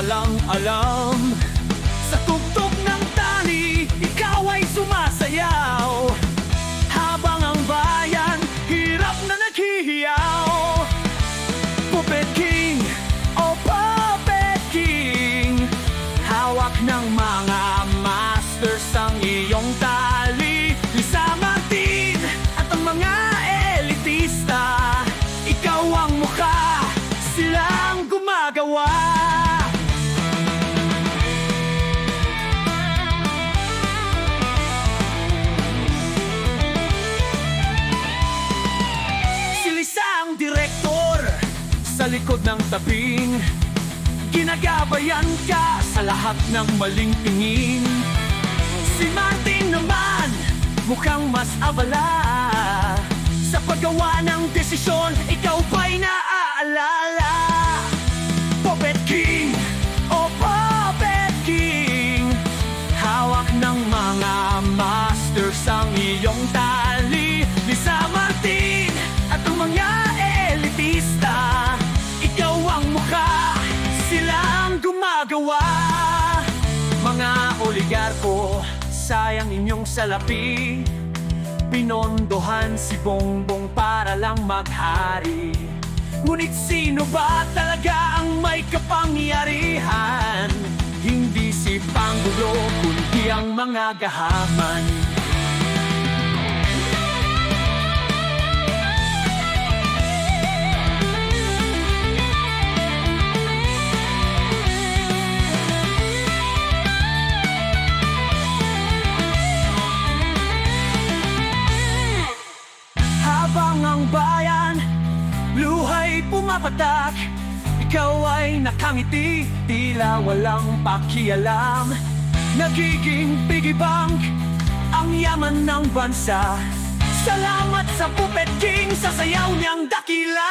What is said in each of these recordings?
walang alam. Sa tugtog ng tali, ikaw ay sumasayaw. Habang ang bayan, hirap na naghihiyaw. Puppet King, o Puppet King Hawak ng mga masters ang iyong tali. Lisa Martin at ang mga elitista Ikaw ang mukha, silang gumagawa sa likod ng tabing. Ginagabayan ka sa lahat ng maling tingin. Si Martin naman mukhang mas abala. Sa paggawa ng desisyon, ikaw ba'y naaalala? Puppet King, o Puppet King. Hawak ng mga masters ang iyong tali. Lisa Martin at ang mga elitista oligarko, sayang inyong salapi. Pinondohan si Bongbong para lang maghari. Ngunit sino ba talaga ang may kapangyarihan? Hindi si Pangulo, kundi ang mga gahaman pumapatak Ikaw ay nakangiti, tila walang pakialam Nagiging piggy bank ang yaman ng bansa Salamat sa Puppet King sa sayaw niyang dakila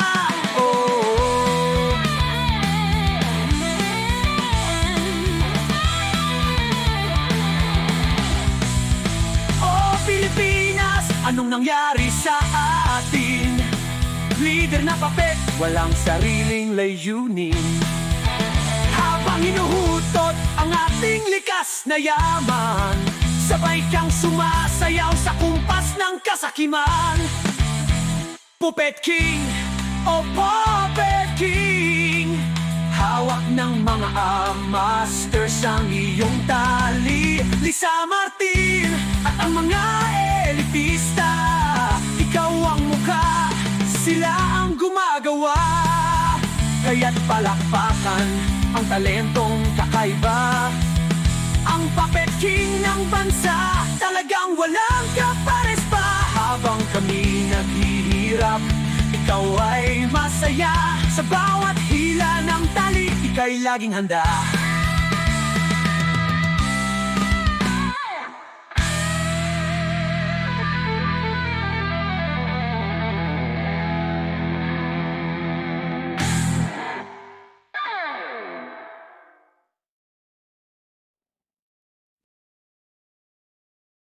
oh. Oh Pilipinas, anong nangyari sa atin? Leader na papet, walang sariling layunin. Habang hinuhutot ang ating likas na yaman Sabay kang sumasayaw sa kumpas ng kasakiman. Puppet King, o Puppet King Hawak ng mga masters ang iyong tali. Lisa Martin Kaya't palakpakan ang talentong kakaiba. Ang puppet king ng bansa Talagang walang kapares pa. Habang kami naghihirap Ikaw ay masaya. Sa bawat hila ng tali Ika'y laging handa